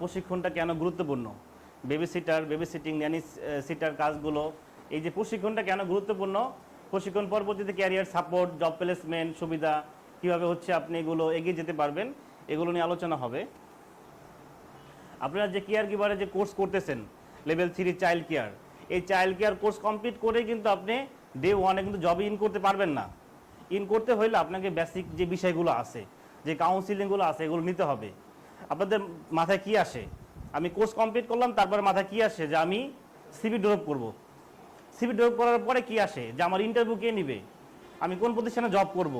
প্রশিক্ষণটা কেন গুরুত্বপূর্ণ? Baby sitter baby sitting nanny sitter কাজগুলো, এই যে প্রশিক্ষণটা কেন গুরুত্বপূর্ণ? প্রশিক্ষণ পরবর্তীতে ক্যারিয়ার সাপোর্ট জব প্লেসমেন্ট সুবিধা, কীভাবে হচ্ছে আপনি এগুলো এগিয়ে যেতে পারবেন, এগুলো নিয়ে আলোচনা হবে। আপনারা যে কেয়ার গিভারে যে কোর্স করতেছেন লেভেল থ্রি চাইল্ড কেয়ার এই চাইল্ড কেয়ার কোর্স কমপ্লিট করে কিন্তু আপনি ডে ওয়ানে কিন্তু জবে ইন করতে পারবেন না। ইন করতে হইলে আপনাকে বেসিক যে বিষয়গুলো আছে, যে কাউন্সিলিংগুলো আছে, এগুলো নিতে হবে। আপনাদের মাথায় কি আসে? আমি কোর্স কমপ্লিট করলাম, তারপরে মাথায় কি আসে? যে আমি সিবি ড্রপ করব। সিবি ড্রপ করার পরে কি আসে? যে আমার ইন্টারভিউ কে নিবে? আমি কোন প্রতিষ্ঠানে জব করব?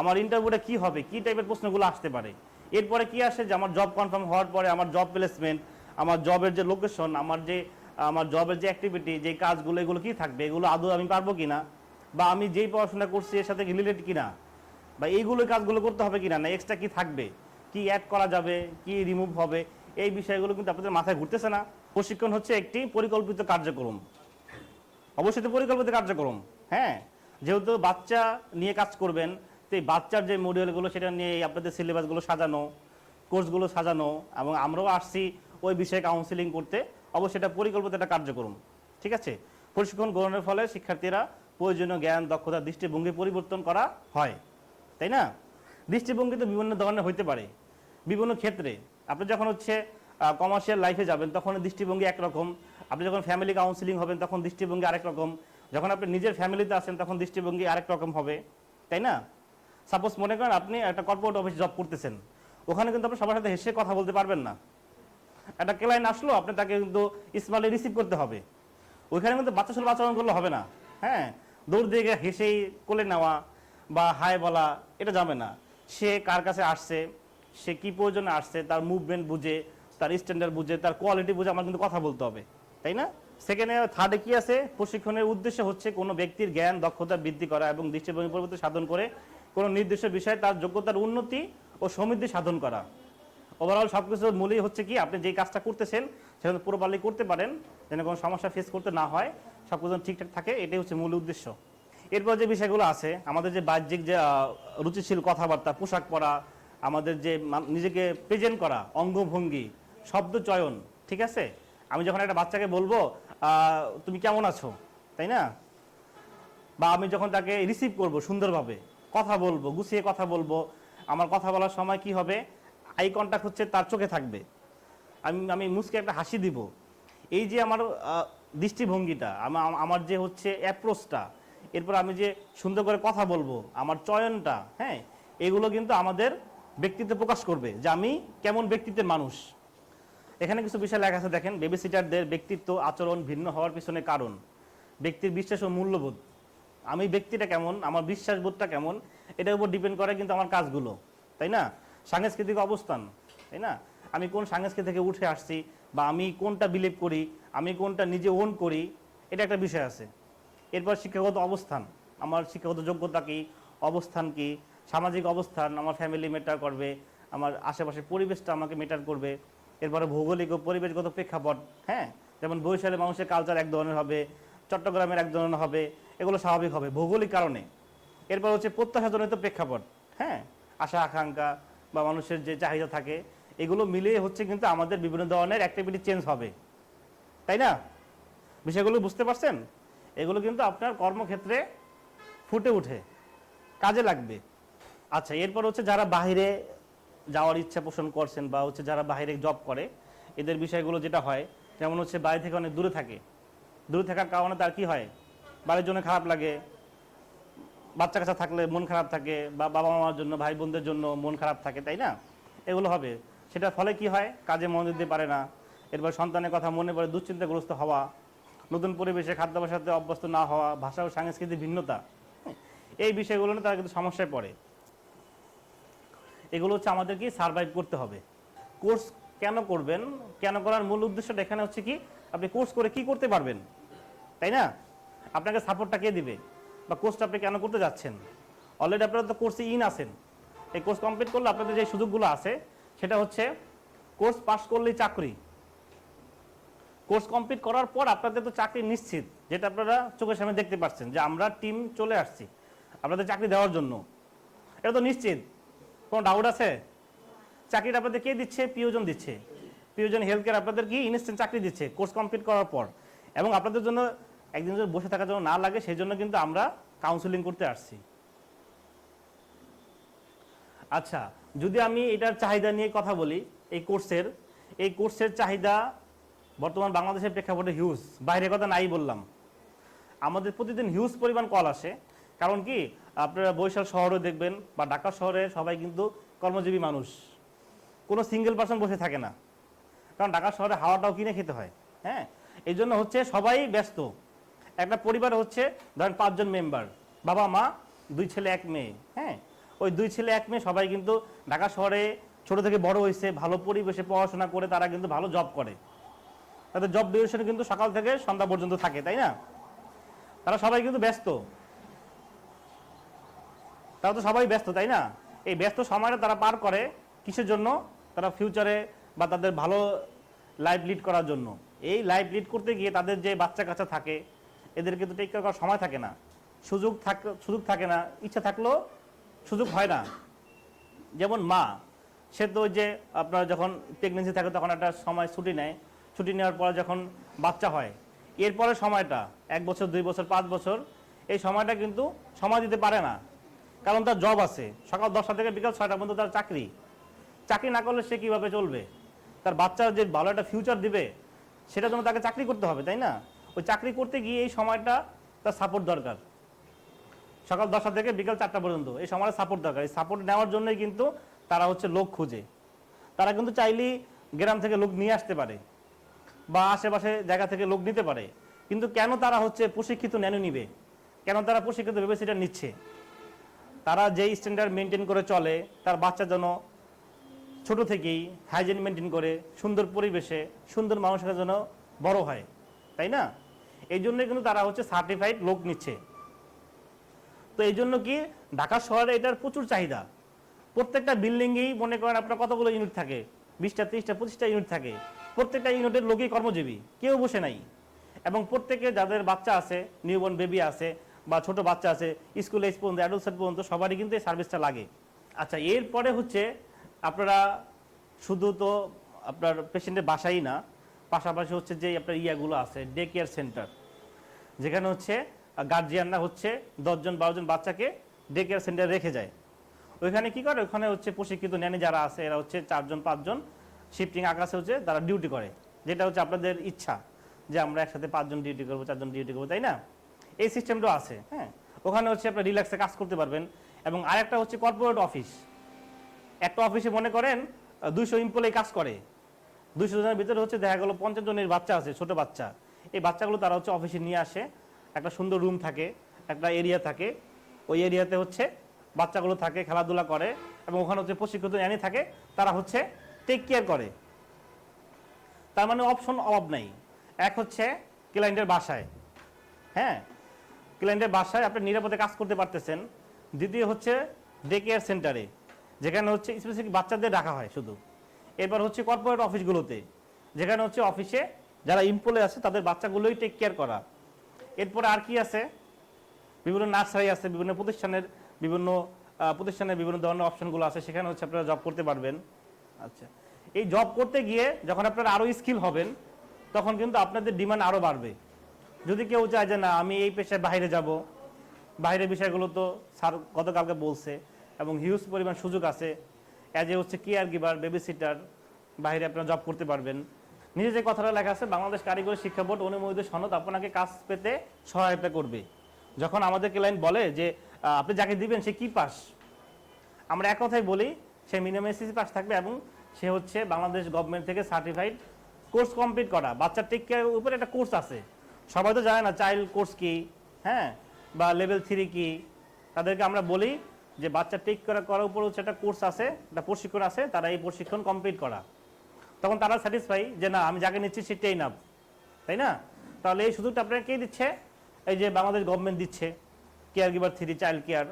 আমার ইন্টারভিউটা কি হবে? কি টাইপের প্রশ্নগুলো আসতে পারে? এরপরে কি আসে? যে আমার জব কনফার্ম হওয়ার পরে আমার জব প্লেসমেন্ট আমার জবের যে লোকেশন আমার যে, আমার জবের যে অ্যাক্টিভিটি যে কাজগুলো, এগুলো কি থাকবে? এগুলো আদৌ আমি পারব কিনা? বা আমি যেই পড়াশোনা করছি, এর সাথে রিলেটেড কিনা? বা এইগুলো কাজগুলো করতে হবে কিনা? না এক্সট্রা কি থাকবে? কি অ্যাড করা যাবে, কি রিমুভ হবে, এই বিষয়গুলো কিন্তু আপনাদের মাথায় ঘুরতেছে না। প্রশিক্ষণ হচ্ছে একটি পরিকল্পিত কার্যক্রম। অবশ্যই তো পরিকল্পিত কার্যক্রম হ্যাঁ? যেহেতু বাচ্চা নিয়ে কাজ করবেন, তো এই বাচ্চার যে মডিউলগুলো সেটা নিয়ে আপনাদের সিলেবাসগুলো সাজানো কোর্সগুলো সাজানো, এবং আমরাও আসছি ওই বিষয়ে কাউন্সিলিং করতে, অবশ্যই এটা পরিকল্পিত একটা কার্যক্রম, ঠিক আছে? প্রশিক্ষণ গ্রহণের ফলে শিক্ষার্থীরা প্রয়োজনীয় জ্ঞান, দক্ষতা, দৃষ্টিভঙ্গি পরিবর্তন করা হয়, তাই না? দৃষ্টিভঙ্গি তো বিভিন্ন ধরনের হইতে পারে, বিভিন্ন ক্ষেত্রে। আপনি যখন হচ্ছে কমার্শিয়াল লাইফে যাবেন, তখন দৃষ্টিভঙ্গি একরকম। আপনি যখন ফ্যামিলি কাউন্সিলিং হবেন, তখন দৃষ্টিভঙ্গি আরেক রকম যখন আপনি নিজের ফ্যামিলিতে আসেন তখন দৃষ্টিভঙ্গি আরেক রকম হবে, তাই না? সাপোজ মনে করেন আপনি একটা কর্পোরেট অফিস জব করতেছেন, ওখানে কিন্তু আপনি সবার সাথে হেসে কথা বলতে পারবেন না। একটা ক্লায়েন্ট আসলো, আপনি তাকে কিন্তু স্মাইলে রিসিভ করতে হবে। ওইখানে কিন্তু বাচ্চা সুলভ আচরণ করলে হবে না হ্যাঁ? দৌড় দিয়ে হেসেই কোলে নেওয়া বা হায় বলা, এটা যাবে না। সে কার কাছে আসছে, সে কি প্রয়োজনে আসছে, তার মুভমেন্ট বুঝে, তার স্ট্যান্ডার্ড বুঝে, তার কোয়ালিটি বুঝে আমার কিন্তু কথা বলতে হবে, তাই না? সেকেন্ডে থার্ডে কি আছে? প্রশিক্ষণের উদ্দেশ্য হচ্ছে কোনো ব্যক্তির জ্ঞান, দক্ষতা বৃদ্ধি করা এবং দৃষ্টিভঙ্গি পরিবর্তন সাধন করে কোনো নির্দিষ্ট বিষয়ে তার যোগ্যতার উন্নতি ও সমৃদ্ধি সাধন করা। ওভারঅল সব কিছুর মূলই হচ্ছে কি, আপনি যে কাজটা করতেছেন, সেটা পুরোপালি করতে পারেন, যেন কোনো সমস্যা ফেস করতে না হয় সব কিছু ঠিকঠাক থাকে, এটাই হচ্ছে মূল উদ্দেশ্য। এরপর যে বিষয়গুলো আছে, আমাদের যে বাহ্যিক যে রুচিশীল কথাবার্তা, পোশাক পরা, আমাদের যে নিজেকে প্রেজেন্ট করা, অঙ্গভঙ্গি, শব্দ চয়ন, ঠিক আছে? আমি যখন একটা বাচ্চাকে বলব তুমি কেমন আছো? তাই না? বা আমি যখন তাকে রিসিভ করব সুন্দরভাবে, কথা বলব, গুছিয়ে কথা বলব, আমার কথা বলার সময় কি হবে? আই কন্টাক্ট হচ্ছে তার চোখে থাকবে। আমি আমি মুসকে একটা হাসি দিব। এই যে আমার দৃষ্টিভঙ্গিটা, আমা- আমার যে হচ্ছে অ্যাপ্রোচটা এরপর আমি যে সুন্দর করে কথা বলব, আমার চয়নটা হ্যাঁ এগুলো কিন্তু আমাদের ব্যক্তিত্ব প্রকাশ করবে যে আমি কেমন ব্যক্তিত্বের মানুষ। এখানে কিছু বিষয় লেখা আছে, দেখেন বেবি সিটারদের ব্যক্তিত্ব, আচরণ ভিন্ন হওয়ার পিছনে কারণ। ব্যক্তির বিশ্বাস ও মূল্যবোধ। আমি ব্যক্তিটা কেমন, আমার বিশ্বাসবোধটা কেমন, এটার উপর ডিপেন্ড করে কিন্তু আমার কাজগুলো, তাই না? সাংস্কৃতিক অবস্থান, তাই না? আমি কোন সংস্কৃতি থেকে উঠে আসছি বা আমি কোনটা বিলিভ করি, আমি কোনটা নিজে ওন করি, এটা একটা বিষয় আছে। এরপর শিক্ষাগত অবস্থান। আমার শিক্ষাগত যোগ্যতা কি? অবস্থান কি? সামাজিক অবস্থান, আমার ফ্যামিলি মেটার করবে, আমার আশেপাশের পরিবেশটা আমাকে মেটার করবে। এরপরে ভৌগোলিক ও পরিবেশগত প্রেক্ষাপট হ্যাঁ? যেমন বরিশালের মানুষের কালচার এক ধরনের হবে, চট্টগ্রামের এক ধরনের হবে, এগুলো স্বাভাবিক হবে, ভৌগোলিক কারণে। এরপর হচ্ছে প্রত্যাশাজনিত প্রেক্ষাপট হ্যাঁ? আশা, আকাঙ্ক্ষা বা মানুষের যে চাহিদা থাকে, এগুলো মিলিয়ে হচ্ছে কিন্তু আমাদের বিভিন্ন ধরনের অ্যাক্টিভিটি চেঞ্জ হবে। তাই না? বিষয়গুলো বুঝতে পারছেন? এগুলো কিন্তু আপনার কর্মক্ষেত্রে ফুটে উঠে কাজে লাগবে। আচ্ছা এরপর হচ্ছে যারা বাইরে যাওয়ার ইচ্ছা পোষণ করছেন বা হচ্ছে যারা বাইরে জব করে, এদের বিষয়গুলো যেটা হয়, যেমন হচ্ছে বাড়ি থেকে অনেক দূরে থাকে। দূরে থাকার কারণে তার কি হয়? বাড়ির জন্য খারাপ লাগে, বাচ্চা কাচ্চা থাকলে মন খারাপ থাকে বা বাবা মামার জন্য, ভাই বোনদের জন্য মন খারাপ থাকে, তাই না? এগুলো হবে। সেটার ফলে কি হয়? কাজে মন দিতে পারে না। এরপর সন্তানের কথা মনে পড়ে, দুশ্চিন্তাগ্রস্ত হওয়া নতুন পরিবেশে খাদ্যাভ্যাসের অভ্যস্ত না হওয়া ভাষা ও সাংস্কৃতিক ভিন্নতা হ্যাঁ, এই বিষয়গুলো নিয়ে তারা কিন্তু সমস্যায় পড়ে। এগুলো হচ্ছে আমাদেরকে সার্ভাইভ করতে হবে। কোর্স কেন করবেন? কেন করার মূল উদ্দেশ্যটা এখানে হচ্ছে কি আপনি কোর্স করে কি করতে পারবেন? তাই না? আপনাকে সাপোর্টটা কে দিবে? বা কোর্সটা আপনি কেন করতে যাচ্ছেন? অলরেডি আপনারা তো কোর্সে ইন আছেন। এই কোর্স কমপ্লিট করলে আপনাদের যে সুযোগগুলো আছে সেটা হচ্ছে কোর্স পাস করলেই চাকরি। কোর্স কমপ্লিট করার পর আপনাদের তো চাকরি নিশ্চিত, যেটা আপনারা চোখের সামনে দেখতে পাচ্ছেন যে আমরা টিম চলে আসছি, আপনাদের চাকরি দেওয়ার জন্য। এটা তো নিশ্চিত। কোনো ডাউট আছে? চাকরিটা আপনাদের কে দিচ্ছে? প্রিয়জন দিচ্ছে। প্রিয়জন হেলথ কেয়ার আপনাদের কি ইনস্ট্যান্ট চাকরি দিচ্ছে কোর্স কমপ্লিট করার পর? এবং আপনাদের জন্য একদিন যদি বসে থাকার জন্য না লাগে, সেই জন্য কিন্তু আমরা কাউন্সিলিং করতে আসছি। আচ্ছা যদি আমি এটার চাহিদা নিয়ে কথা বলি, এই কোর্সের এই কোর্সের চাহিদা বর্তমান বাংলাদেশের প্রেক্ষাপটে হিউজ বাইরের কথা নাই বললাম। আমাদের প্রতিদিন হিউজ পরিমাণ কল আসে। কারণ কি? আপনারা বরিশাল শহরে দেখবেন বা ঢাকা শহরে সবাই কিন্তু কর্মজীবী মানুষ। কোনো সিঙ্গেল পার্সন বসে থাকে না। কারণ ঢাকা শহরে হাওয়াটাও কিনে খেতে হয়। হ্যাঁ? এই জন্য হচ্ছে সবাই ব্যস্ত। একটা পরিবার হচ্ছে, ধরেন পাঁচজন মেম্বার বাবা, মা, দুই ছেলে, এক মেয়ে। হ্যাঁ? ওই দুই ছেলে, এক মেয়ে সবাই কিন্তু ঢাকা শহরে ছোট থেকে বড় হয়েছে, ভালো পরিবেশে পড়াশোনা করে তারা কিন্তু ভালো জব করে। তাদের জব ডিউরেশন কিন্তু সকাল থেকে সন্ধ্যা পর্যন্ত থাকে, তাই না? তারা সবাই কিন্তু ব্যস্ত। তারা তো সবাই ব্যস্ত, তাই না? এই ব্যস্ত সময়টা তারা পার করে কিসের জন্য? তারা ফিউচারে বা তাদের ভালো লাইফ লিড করার জন্য। এই লাইফ লিড করতে গিয়ে তাদের যে বাচ্চা কাচ্চা থাকে, এদের কিন্তু টেক কেয়ার করার সময় থাকে না। সুযোগ থাক, সুযোগ থাকে না। ইচ্ছা থাকলেও সুযোগ হয় না। যেমন মা, সে তো যে আপনার যখন প্রেগনেন্সি থাকে তখন একটা সময় ছুটি নেয়। ছুটি নেওয়ার পরে যখন বাচ্চা হয়, এরপরে সময়টা, এক বছর, দুই বছর, পাঁচ বছর, এই সময়টা কিন্তু সময় দিতে পারে না। কারণ তার জব আছে। সকাল দশটা থেকে বিকাল ছয়টা পর্যন্ত তার চাকরি। চাকরি না করলে সে কীভাবে চলবে? তার বাচ্চার যে ভালো একটা ফিউচার দিবে সেটার জন্য তাকে চাকরি করতে হবে, তাই না? ওই চাকরি করতে গিয়ে এই সময়টা তার সাপোর্ট দরকার। সকাল দশটা থেকে বিকাল চারটা পর্যন্ত এই সময়টা সাপোর্ট দরকার। এই সাপোর্ট নেওয়ার জন্যই কিন্তু তারা হচ্ছে লোক খুঁজে। তারা কিন্তু চাইলেই গ্রাম থেকে লোক নিয়ে আসতে পারে। বা আশেপাশে জায়গা থেকে লোক নিতে পারে। কিন্তু কেন তারা হচ্ছে প্রশিক্ষিত ন্যানো নিবে? কেন তারা প্রশিক্ষিত ভেবে সেটা নিচ্ছে? তারা যেই স্ট্যান্ডার্ড মেনটেন করে চলে, তার বাচ্চা যেন ছোট থেকেই হাইজিন মেনটেন করে, সুন্দর পরিবেশে, সুন্দর মানুষের জন্য বড় হয়। তাই না? এই জন্য কিন্তু তারা হচ্ছে সার্টিফাইড লোক নিচ্ছে। তো এই জন্য কি ঢাকা শহরে এটার প্রচুর চাহিদা। প্রত্যেকটা বিল্ডিংয়েই মনে করেন আপনার কতগুলো ইউনিট থাকে? বিশটা, তিরিশটা, পঁচিশটা ইউনিট থাকে। প্রত্যেকটা ইউনিটের লোকই কর্মজীবী, কেউ বসে নাই। এবং প্রত্যেকে যাদের বাচ্চা আছে, নিউবর্ন বেবি আছে বা ছোট বাচ্চা আছে, স্কুল এজ পর্যন্ত অ্যাডাল্ট সেট পর্যন্ত, সবারই কিন্তু এই সার্ভিসটা লাগে। আচ্ছা এরপরে হচ্ছে আপনারা শুধু তো আপনার পেশেন্টের বাসাই না, পাশাপাশি হচ্ছে যে আপনার ইয়াগুলো আছে ডে কেয়ার সেন্টার যেখানে হচ্ছে গার্জিয়ানরা হচ্ছে দশজন, বারোজন বাচ্চাকে ডে কেয়ার সেন্টারে রেখে যায়। ওইখানে কি করে? ওখানে হচ্ছে প্রশিক্ষিত ন্যানি যারা আছে, এরা হচ্ছে চারজন, পাঁচজন শিফটিং আকাশে হচ্ছে তারা ডিউটি করে, যেটা হচ্ছে আপনাদের ইচ্ছা যে আমরা একসাথে পাঁচজন ডিউটি করব, চারজন ডিউটি করব, তাই না? এই সিস্টেমটাও আছে হ্যাঁ? ওখানে হচ্ছে আপনার রিল্যাক্সে কাজ করতে পারবেন। এবং আরেকটা হচ্ছে কর্পোরেট অফিস একটা অফিসে মনে করেন দুইশো এমপ্লয়ি কাজ করে। দুইশো জনের ভিতরে হচ্ছে দেখা গেলো পঞ্চাশ জনের বাচ্চা আছে, ছোট বাচ্চা। এই বাচ্চাগুলো তারা হচ্ছে অফিসে নিয়ে আসে। একটা সুন্দর রুম থাকে, একটা এরিয়া থাকে। ওই এরিয়াতে হচ্ছে বাচ্চাগুলো থাকে, খেলাধুলা করে। এবং ওখানে হচ্ছে প্রশিক্ষিত জ্ঞানী থাকে। তারা হচ্ছে টেক কেয়ার করে। তার মানে অপশন অভাব নেই। এক হচ্ছে ক্লায়েন্টের বাসায়। হ্যাঁ? ক্লায়েন্টের বাসায় আপনি নিরাপদে কাজ করতে পারতেছেন। দ্বিতীয় হচ্ছে ডে কেয়ার সেন্টারে যেখানে হচ্ছে স্পেসিফিক বাচ্চাদের রাখা হয় শুধু। এরপর হচ্ছে কর্পোরেট অফিসগুলোতে যেখানে হচ্ছে অফিসে যারা এমপ্লয় আছে, তাদের বাচ্চাগুলোই টেক কেয়ার করা। এরপরে আর কি আছে? বিভিন্ন নার্সারি আছে, বিভিন্ন প্রতিষ্ঠানের বিভিন্ন প্রতিষ্ঠানের বিভিন্ন ধরনের অপশনগুলো আছে। সেখানে হচ্ছে আপনারা জব করতে পারবেন। আচ্ছা। এই জব করতে গিয়ে যখন আপনারা আরও স্কিল হবেন, তখন কিন্তু আপনাদের ডিমান্ড আরও বাড়বে। যদি কেউ চায় যে, না, আমি এই পেশায় বাইরে যাব। বাইরের বিষয়গুলো তো স্যার গতকালকে বলছে, এবং হিউজ পরিমাণ সুযোগ আছে। অ্যাজ এ হচ্ছে কেয়ার গিভার বেবি সিটার বাইরে আপনারা জব করতে পারবেন। নিজে যে কথাটা লেখা আছে, বাংলাদেশ কারিগরি শিক্ষা বোর্ড অনুমোদিত সনদ আপনাকে কাজ পেতে সহায়তা করবে। যখন আমাদের ক্লায়েন্ট বলে যে আপনি যাকে দিবেন সে কি পাস? আমরা এক কথাই বলি সে মিনিমাম এসএসসি পাস থাকবে এবং সে হচ্ছে বাংলাদেশ গভর্নমেন্ট থেকে সার্টিফাইড কোর্স কমপ্লিট করা। বাচ্চার টেক কেয়ার উপরে একটা কোর্স আছে। সবাই তো জানে না চাইল্ড কোর্স কি হ্যাঁ? বা লেভেল থ্রি কি? তাদেরকে আমরা বলি যে বাচ্চা টেক কেয়ার করার উপর হচ্ছে একটা কোর্স আছে, একটা প্রশিক্ষণ আছে, তারা এই প্রশিক্ষণ কমপ্লিট করা। তখন তারা স্যাটিসফাই যে না, আমি যাকে নিচ্ছি সেটাই নাম তাই না? তাহলে এই সুযোগটা আপনাকে কে দিচ্ছে? এই যে বাংলাদেশ গভর্নমেন্ট দিচ্ছে। Care giver three child care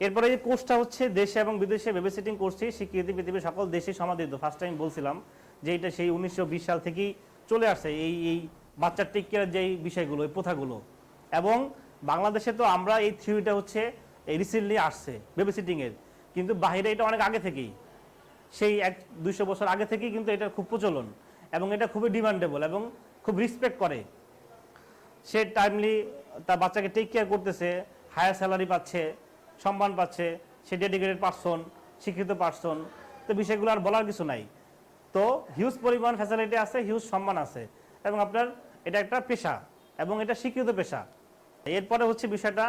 এরপরে এই কোর্সটা হচ্ছে দেশে এবং বিদেশে বেবিসিটিং কোর্সটি স্বীকৃতি পৃথিবীর সকল দেশে সমাদিত। ফার্স্ট টাইম বলছিলাম যে এটা সেই উনিশশো বিশ সাল থেকেই চলে আসছে এই এই বাচ্চার টেক কেয়ার যেই বিষয়গুলো, এই প্রথাগুলো। এবং বাংলাদেশে তো আমরা এই থিওরিটা হচ্ছে এই রিসেন্টলি আসছে বেবিসিটিং এর। কিন্তু বাইরে এটা অনেক আগে থেকেই। সেই এক দুইশো বছর আগে থেকেই কিন্তু এটা খুব প্রচলন এবং এটা খুবই ডিমান্ডেবল এবং খুব রেসপেক্ট করে। সে টাইমলি তার বাচ্চাকে টেক কেয়ার করতেছে হায়ার স্যালারি পাচ্ছে সম্মান পাচ্ছে, সে ডেডিকেটেড পার্সন শিক্ষিত পার্সন তো বিষয়গুলো আর বলার কিছু নাই। তো হিউজ পরিমাণ ফ্যাসিলিটি আছে হিউজ সম্মান আছে। এবং আপনার এটা একটা পেশা, এবং এটা স্বীকৃত পেশা। এরপরে হচ্ছে বিষয়টা,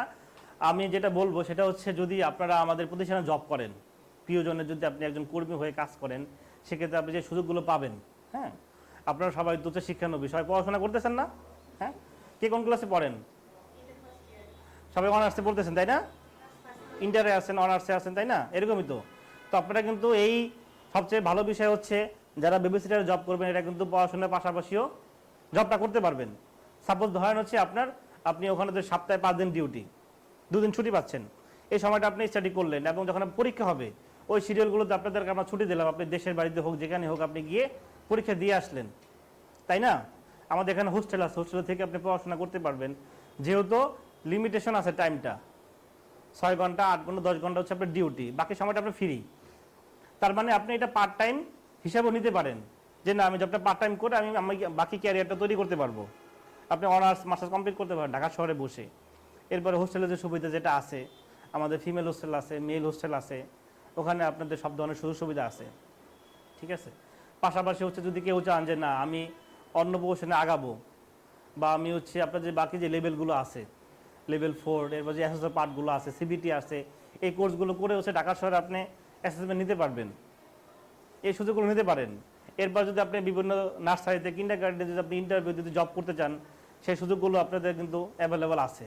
আমি যেটা বলব, সেটা হচ্ছে যদি আপনারা আমাদের প্রতিষ্ঠানে জব করেন, প্রিয়জনের যদি আপনি একজন কর্মী হয়ে কাজ করেন, সেক্ষেত্রে আপনি যে সুযোগগুলো পাবেন হ্যাঁ? আপনারা সবাই দ্রুত শিক্ষানবী সবাই পড়াশোনা করতেছেন না? হ্যাঁ? কে কোন ক্লাসে পড়েন? সবাই অনার্সে পড়তেছেন, তাই না? ইন্টারে আছেন অনার্সে আছেন, তাই না? এরকমই তো। তো আপনারা কিন্তু এই সবচেয়ে ভালো বিষয় হচ্ছে, যারা বেবিসিটারে জব করবেন এটা কিন্তু পড়াশোনার পাশাপাশিও জবটা করতে পারবেন। সাপোজ ধরেন হচ্ছে আপনার, আপনি ওখানে তো সপ্তাহে পাঁচ দিন ডিউটি দুদিন ছুটি পাচ্ছেন। এই সময়টা আপনি স্টাডি করলেন এবং যখন পরীক্ষা হবে, ওই সিরিয়ালগুলোতে আপনাদেরকে আমরা ছুটি দিলাম। আপনি দেশের বাড়িতে হোক, যেখানে হোক, আপনি গিয়ে পরীক্ষা দিয়ে আসলেন। তাই না? আমাদের এখানে হোস্টেল আছে হোস্টেল থেকে আপনি পড়াশোনা করতে পারবেন। যেহেতু লিমিটেশন আছে টাইমটা ছয় ঘণ্টা, আট ঘণ্টা, দশ ঘণ্টা হচ্ছে আপনার ডিউটি বাকি সময়টা আপনার ফ্রি তার মানে আপনি এটা পার্ট টাইম হিসাবেও নিতে পারেন। যে না, আমি জবটা পার্ট টাইম করে আমি আমি বাকি ক্যারিয়ারটা তৈরি করতে পারব। আপনি অনার্স মাস্টার্স কমপ্লিট করতে পারেন ঢাকা শহরে বসে। এরপরে হোস্টেলের যে সুবিধা যেটা আছে, আমাদের ফিমেল হোস্টেল আছে মেল হোস্টেল আছে, ওখানে আপনাদের সব ধরনের সুযোগ সুবিধা আছে। ঠিক আছে? পাশাপাশি হচ্ছে যদি কেউ চান যে না, আমি অন্য প্রফেশনে আগাবো, বা আমি হচ্ছে আপনার যে বাকি যে লেভেলগুলো আছে লেভেল ফোর এরপর যে অ্যাসেসর পার্টগুলো আছে সিবিটি আছে, এই কোর্সগুলো করে হচ্ছে ঢাকা শহরে আপনি অ্যাসেসমেন্ট নিতে পারবেন। এই সুযোগগুলো নিতে পারেন। এরপর যদি আপনি বিভিন্ন নার্সারিতে কিন্ডার গার্ডেনে যদি আপনি ইন্টারভিউ যদি জব করতে চান, সেই সুযোগগুলো আপনাদের কিন্তু অ্যাভেলেবল আছে।